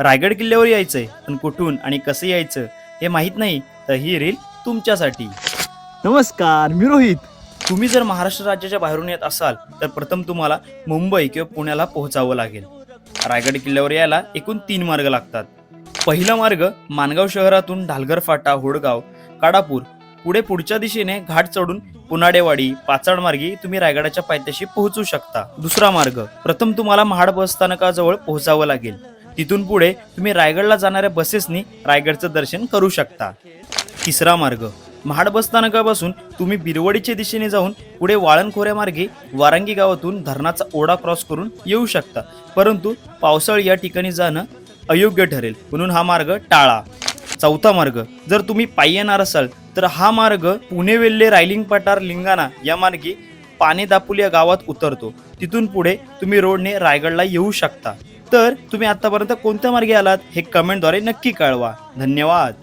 रायगड किल्ल्यावर यायचंय पण कुठून आणि कसं यायचं हे माहीत नाही तर ही रील तुमच्यासाठी. नमस्कार मी रोहित. तुम्ही जर महाराष्ट्र राज्याच्या बाहेरून येत असाल तर प्रथम तुम्हाला मुंबई किंवा पुण्याला पोहोचावं लागेल. रायगड किल्ल्यावर यायला एकूण तीन मार्ग लागतात. पहिला मार्ग मानगाव शहरातून ढालगर फाटा होडगाव काडापूर. पुढे पुढच्या दिशेने घाट चढून पुनाडेवाडी पाचाड मार्गी तुम्ही रायगडाच्या पायथ्याशी पोहोचू शकता. दुसरा मार्ग प्रथम तुम्हाला महाड बस स्थानकाजवळ पोहोचावं लागेल. तिथून पुढे तुम्ही रायगडला जाणाऱ्या बसेसनी रायगडचं दर्शन करू शकता. तिसरा मार्ग. महाड बस स्थानकापासून तुम्ही बिरवडीच्या दिशेने जाऊन पुढे वाळणखोऱ्या मार्गे वारांगी गावातून धरणाचा ओढा क्रॉस करून येऊ शकता. परंतु पावसाळी या ठिकाणी जाणं अयोग्य ठरेल. म्हणून हा मार्ग टाळा. चौथा मार्ग. जर तुम्ही पायी येणार असाल तर हा मार्ग पुणे वेल्ले रायलिंग पठार लिंगाणा या मार्गे पाने दापुल या गावात उतरतो. तिथून पुढे तुम्ही रोडने रायगडला येऊ शकता. तर तुम्ही आतापर्यंत कोणत्या मार्गे आलात हे कमेंटद्वारे नक्की कळवा. धन्यवाद.